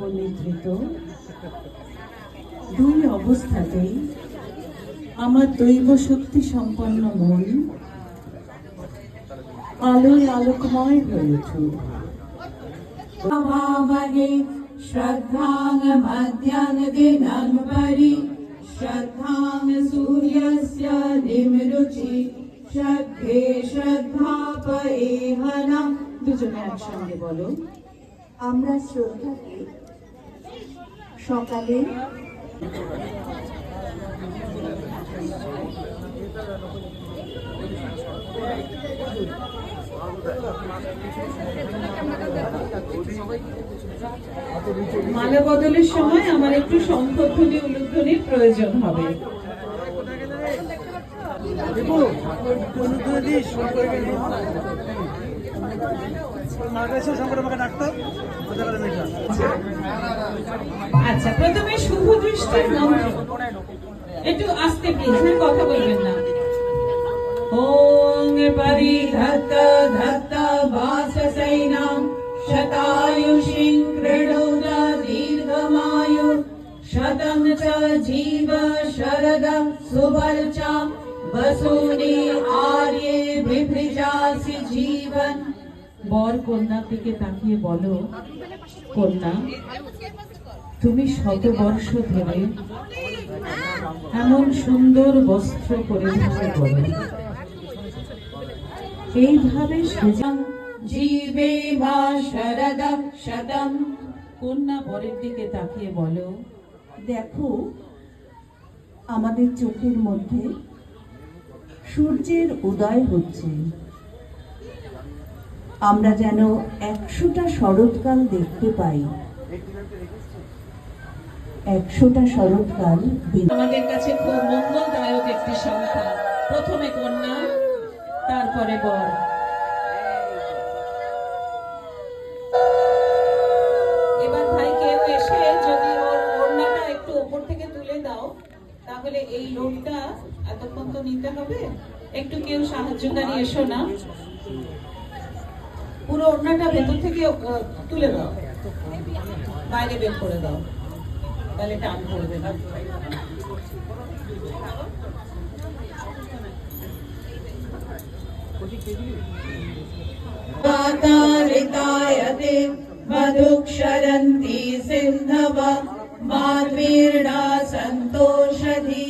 ও নেতৃত্ব দুই অবস্থাতেই আমার দৈব শক্তি সম্পন্ন মন আলোয় আলোকময় হয়ে উঠে ভাবাগে শ্রদ্ধাং সূর্য নিমরুচি শ্রদ্ধে শ্রদ্ধা পয়েহনম দুজনে একসঙ্গে বলো। আমরা শ্রদ্ধাকে সকালে মালা বদলের সময় আমার একটু শঙ্খধ্বনি উলুধ্বনির প্রয়োজন হবে আচ্ছা প্রথমে শুভ দৃষ্টির একটু আস্তে প্লিজ হ্যাঁ, না কথা বলবেন না। ওং পরিধত ধত বাসসৈনাম শতায়ুষিং ক্রীড়োদ দীর্ঘমায়ু। শতম চ জীব শরদম সুবলচাম বসুনি আর্যে বিভৃজাসি জীবন। বর কন্যার দিকে তাকিয়ে বলো, কন্যা, তুমি শত বর্ষ ধরে এমন সুন্দর বস্ত্র পরিধান বলো। এইভাবে জীবে মা শরদ শতম কন্যা বরের দিকে তাকিয়ে বলো, দেখো, আমাদের চোখের মধ্যে সূর্যের উদয় হচ্ছে। আমরা যেন একশোটা শরৎকাল দেখতে পাই। একশোটা শরৎকাল আমাদের কাছে খুব মঙ্গলদায়ক একটি সংখ্যা। প্রথমে কন্যা, তারপরে বর। এবার ভাই কেউ এসে যদি ওর কন্যাটা একটু ওপর থেকে তুলে দাও, তাহলে এই লোডটা এতক্ষণ তো নিতে হবে। একটু কেউ সাহায্যকারী এসো না। পুরো ওড়নাটা ভেতর থেকে আহ, তুলে দাও বাইরে বের করে দাও তাহলে টান পড়বে না वातारितायते मधुक्षरन्ति सिन्धव मार्वीर्णा सन्तोषधि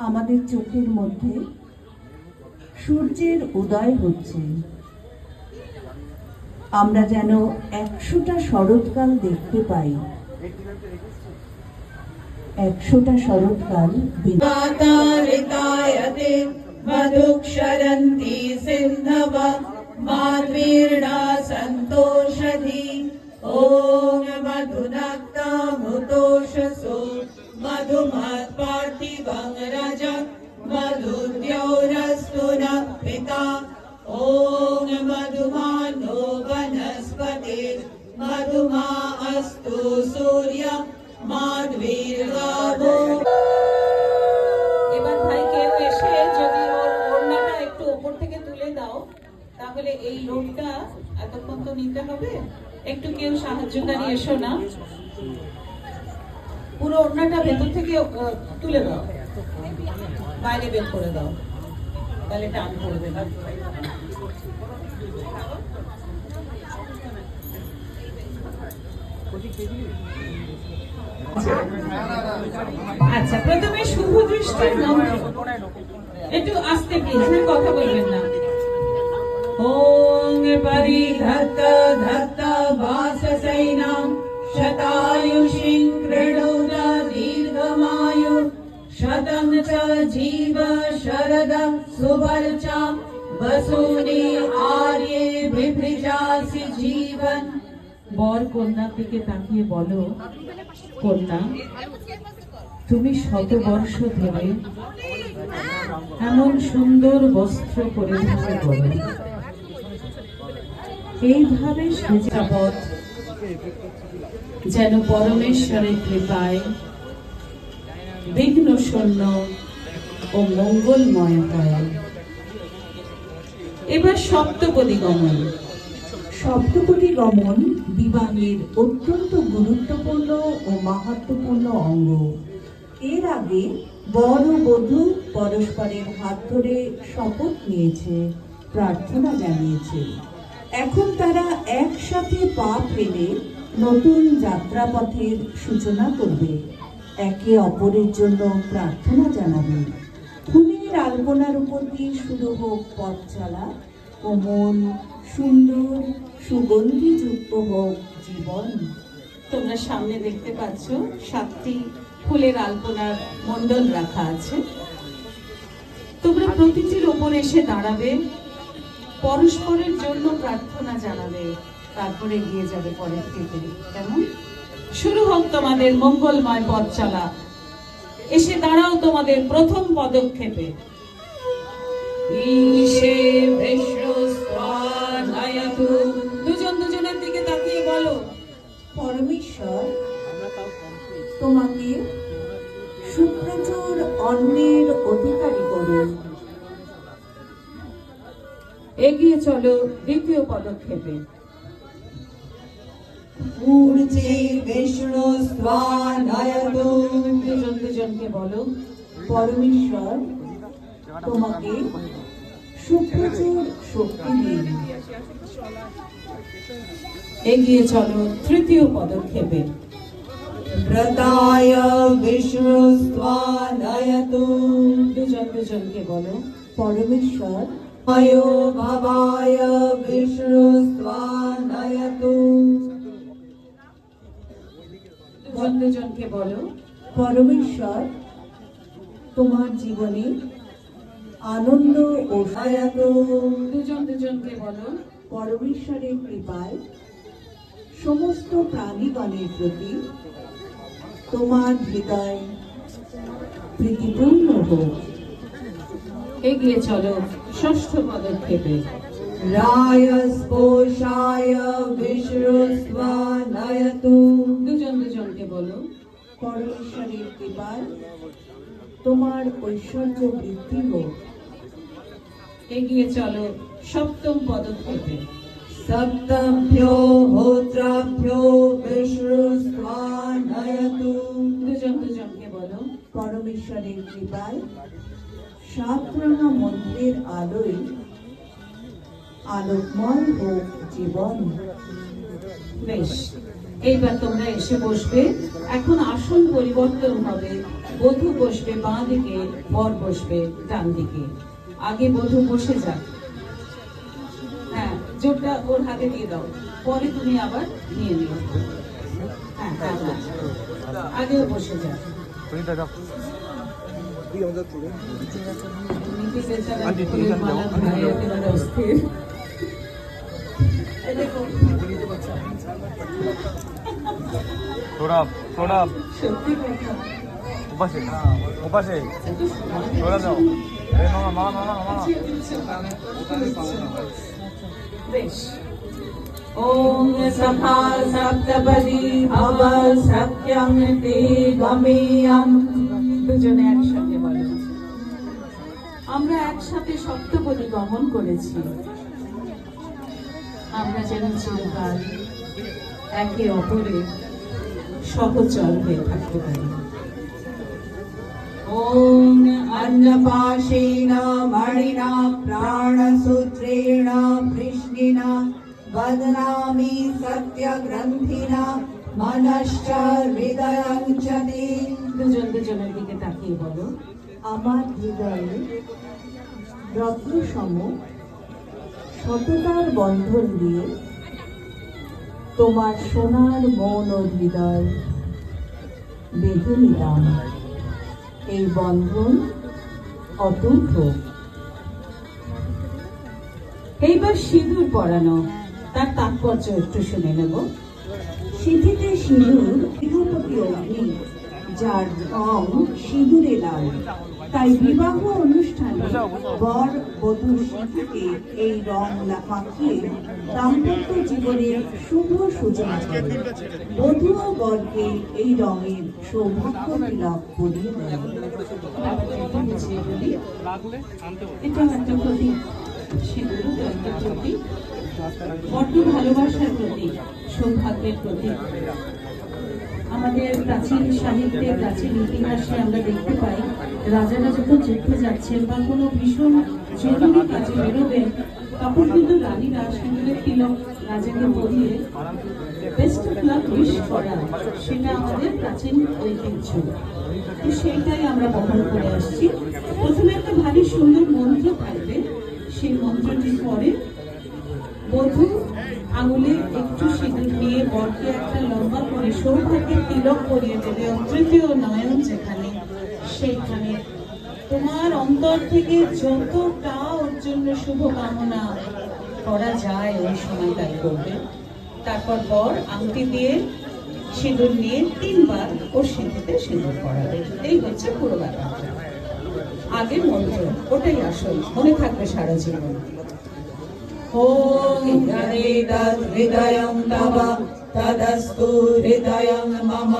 আমাদের চোখের মধ্যে সূর্যের উদয় হচ্ছে। আমরা যেন একশোটা শরৎকাল দেখতে পাই। একশোটা শরৎকাল মার্বীর্ণা সন্তোষধি। ॐ मधुनक्तामुतोषसो मधुमत्पार्थिवं रज मधुद्यौरस्तु नः पिता ॐ मधुमानो वनस्पते मधुमा अस्तु सूर्य माध्वीर्गावो এবার ভাই কেউ এসে যদি ওর ওড়নাটা একটু ওপর থেকে তুলে দাও তাহলে এই লোডটা এতক্ষণ তো নিতে হবে একটু কেউ সাহায্যকারী এসো না। পুরো ওড়নাটা ভেতর থেকে তুলে দাও। বাইরে বের করে দাও। তাহলে টান পড়বে না। আচ্ছা প্রথমে শুভ দৃষ্টির একটু আস্তে হ্যাঁ কথা বলবেন না। ॐ परिधत्त धत्त वाससैनां शतायुषिं कृणोद दीर्घमायु शतं च जीव शरदं सुवर्चा वसूनि आर्ये बिभृजासि जीवन বর কন্যার দিকে তাকিয়ে বলো কন্যা তুমি শত বর্ষ ধরে এমন সুন্দর বস্ত্র পরিধান করো এইভাবে যেন পরমেশ্বরের কৃপায় বিঘ্ন, শূন্য ও মঙ্গলময় হয়। এবার সপ্তপদী গমন। সপ্তপদী গমন বিবাহের অত্যন্ত গুরুত্বপূর্ণ ও মাহাত্মপূর্ণ অঙ্গ। এর আগে বর বধূ পরস্পরের হাত ধরে শপথ নিয়েছে, প্রার্থনা জানিয়েছে। এখন তারা একসাথে পা ফেলে নতুন যাত্রাপথের সূচনা করবে। একে অপরের জন্য প্রার্থনা জানাবে। ফুলের আলপনার উপর দিয়ে শুরু হোক পথ চলা। কোমল, সুন্দর, সুগন্ধিযুক্ত হোক জীবন। তোমরা সামনে দেখতে পাচ্ছ, সাতটি ফুলের আলপনার মণ্ডল রাখা আছে। তোমরা প্রতিটির ওপর এসে দাঁড়াবে। পরস্পরের জন্য প্রার্থনা জানাবে তারপরে এগিয়ে যাবে পরের দিকে কেমন? শুরু হোক তোমাদের মঙ্গলময় পথ চলা। এসে দাঁড়াও তোমাদের প্রথম পদক্ষেপে। দুজন দুজনের দিকে তাকিয়ে বলো। পরমেশ্বর তোমাকে সুপ্রচুর অন্নের অধিকারী করুন। এগিয়ে চলো দ্বিতীয় পদক্ষেপে। দুজনকে বলো পরমেশ্বর তোমাকে শক্তি এগিয়ে চলো তৃতীয় পদক্ষেপে। ব্রতায় বিষ্ণু দুজন দুজনকে বলো পরমেশ্বর अयो भवाय विष्णुस्त्वानयतु দুজন দুজনকে বলো পরমেশ্বর তোমার জীবনে আনন্দ ও नयतु দুজন দুজনকে বলো পরমেশ্বরের কৃপায় সমস্ত প্রাণীগণের প্রতি তোমার হৃদয় প্রীতিপূর্ণ হোক এগিয়ে চলো ষষ্ঠ পদক্ষেপে। দুজন দুজনকে বলো। পরমেশ্বরের কৃপায় তোমার ঐশ্বর্য বৃদ্ধি হোক। এগিয়ে চলো সপ্তম পদক্ষেপে। সপ্তভ্যো দুজন দুজনকে বলো। পরমেশ্বরের কৃপায় সাতরঙা মন্ত্রের আলোয় আলোকময় হোক জীবন। বেশ, এইবার তোমরা এসে বসবে। এখন আসন পরিবর্তন হবে। বধূ বসবে বাঁ দিকে বর বসবে ডান দিকে আগে বধু বসে যাক। হ্যাঁ জোরটা ওর হাতে দিয়ে দাও। পরে তুমি আবার নিয়ে নিও। হ্যাঁ হ্যাঁ হ্যাঁ। আগেও বসে যাক। নীতি বেচারা ফুলের মালা ধরে একেবারে অস্থির এই দেখো थोड़ा थोड़ा সত্যি কথা ऊपर से ऊपर से थोड़ा जाओ अरे मामा मामा मामा मामा বেশ ওম সখা সপ্তপদী ভব সত্যং তে গমেয়ম দুজনে একসাথে বলো আমরা একসাথে সপ্তপদী গমন করেছি আমরা যেন চিরকাল একে অপরের সহচর হয়ে থাকতে পারি ॐ अन्नपाशेन मणिना प्राणसूत्रेण कृष्णिना वदनामि सत्यग्रन्थिना मनश्च हृदयं च ते দুজন দুজনের দিকে তাকিয়ে বলো আমার হৃদয়ে রত্নসম সততার বন্ধন দিয়ে তোমার সোনার মন ও হৃদয় বেঁধে নিলাম। এই বন্ধন অটুট হোক এইবার সিঁদুর পরানো, তার তাৎপর্য একটু শুনে নেব। সিঁথিতে সিঁদুর গৃহপতি অগ্নি, যার রং সিঁদুরে লাল। তাই বিবাহ অনুষ্ঠানে বর বধূ সিঁথিকে এই রং লা- মাখিয়ে দাম্পত্য জীবনের শুভ সূচনা করে। বধূ ও বরকে এই রঙের সৌভাগ্য তিলক পরিয়ে দেয়। ব্যাপারটা একটু বুঝিয়ে বলি এটা একটা প্রতীক বড্ড ভালোবাসার প্রতীক সৌভাগ্যের প্রতীক আমাদের প্রাচীন সাহিত্যে প্রাচীন ইতিহাসে আমরা দেখতে পাই রাজারা যখন যুদ্ধে যাচ্ছেন বা কোনো ভীষণ জরুরি কাজে বেরোবেন, তখন কিন্তু রানীরা সিঁদুরের তিলক রাজাকে পরিয়ে বেস্ট অফ লাক উইশ করা সেটা আমাদের প্রাচীন ঐতিহ্য। তো সেইটাই আমরা বহন করে আসছি। প্রথমে একটা ভারী সুন্দর মন্ত্র থাকবে। সেই মন্ত্রটির পরে বধূ আঙুলে একটু সিঁদুর নিয়ে বরকে একটা লম্বা করে সৌভাগ্যের তিলক করিয়ে দেবে। অতৃতীয় নয়ন যেখানে সেইখানে তোমার অন্তর থেকে যতটা ওর জন্য শুভ কামনা করা যায় ওই সময় তাই করবে তারপর বর আংটি দিয়ে সিঁদুর নিয়ে তিনবার ওর সিঁথিতে সিঁদুর করাবে এই হচ্ছে পুরো ব্যাপারটা আগে মন্ত্র ওটাই আসল মনে থাকবে সারা জীবন ॐ हृदयं तव तदस्तु हृदयं मम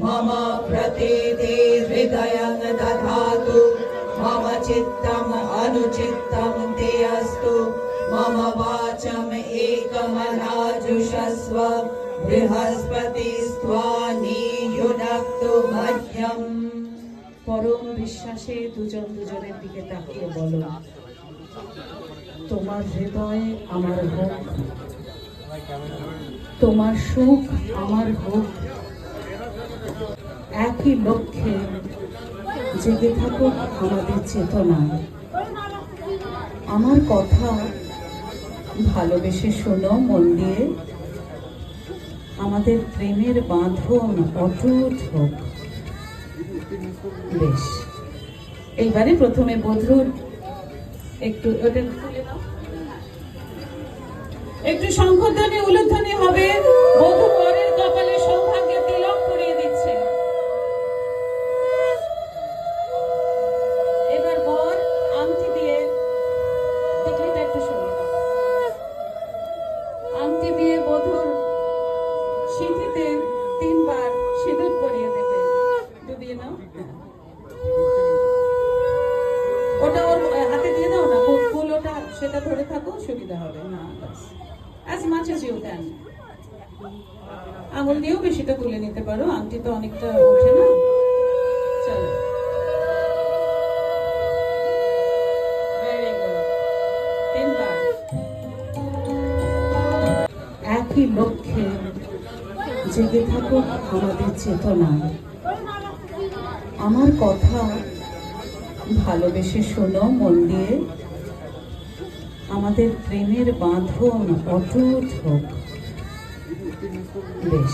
मम प्रतीति हृदयं दधातु मम चित्तम् अनुचित्तं ते अस्तु मम वाचम् एकमनाजुषस्व बृहस्पतिस्त्वा नियुनक्तु मह्यम् পরম বিশ্বাসে দুজন দুজনের দিকে তাকিয়ে বলো তোমার হৃদয় আমার হোক তোমার সুখ আমার হোক একই লক্ষ্যে জেগে থাকুক আমাদের চেতনা। আমার কথা ভালোবেসে শোনো, মন দিয়ে। আমাদের প্রেমের বাঁধন অটুট হোক। বেশ। এইবারে প্রথমে বধুর একটু একটু শঙ্খধ্বনি উলুধ্বনি হবে। বধূ বরের কপালে সৌভাগ্যের সিঁথিতে তিনবার সিঁদুর পরিয়ে দেবে। ডুবিয়ে নাও। ওটা ওর হাতে দিয়ে দাও না? ফুল- ওটা সেটা ধরে থাকো সুবিধা হবে। না as much as you can আঙুল দিয়েও বেশিটা তুলে নিতে পারো। আংটি তো অনেকটা ওঠে না। চলো। একই লক্ষ্যে জেগে থাকুক আমাদের চেতনা। আমার কথা ভালোবেসে শোনো, মন দিয়ে। আমাদের প্রেমের বাঁধন অটুট হোক। বেশ।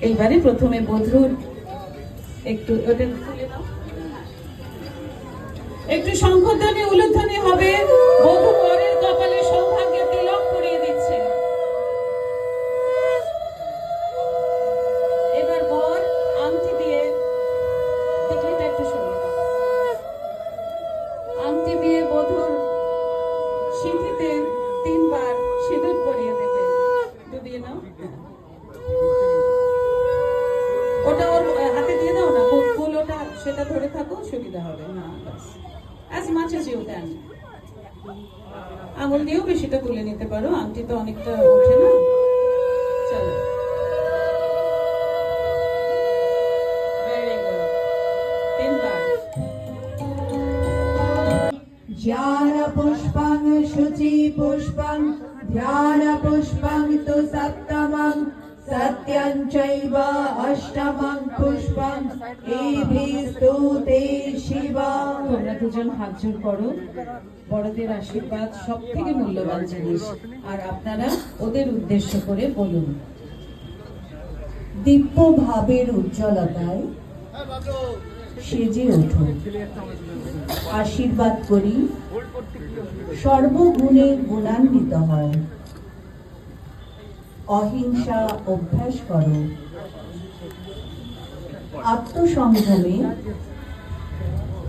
এইবারে প্রথমে বধুর একটু একটু শঙ্খধ্বনি, উলুধ্বনি হবে। বধূ আঙুল দিয়েও বেশিটা তুলে নিতে পারো আংটি তো অনেকটা ওঠে না চলো ভেরি গুড তিনবার ज्ञानपुष्पं शुचिपुष्पं ध्यानपुष्पं तु सप्तमं सत्यं चैव अष्टमं पुष्पम् एभिस्तु ते शिवा তোমরা দুজন হাত জোর করো। বড়দের আশীর্বাদ সব থেকে মূল্যবান জিনিস। আর আপনারা ওদের উদ্দেশ্য করে বলুন। দিব্য ভাবের উজ্জ্বলতায় সেজে ওঠো। আশীর্বাদ করি সর্বগুণে গুণান্বিত হয়। অহিংসা অভ্যাস করো। আত্মসংযমে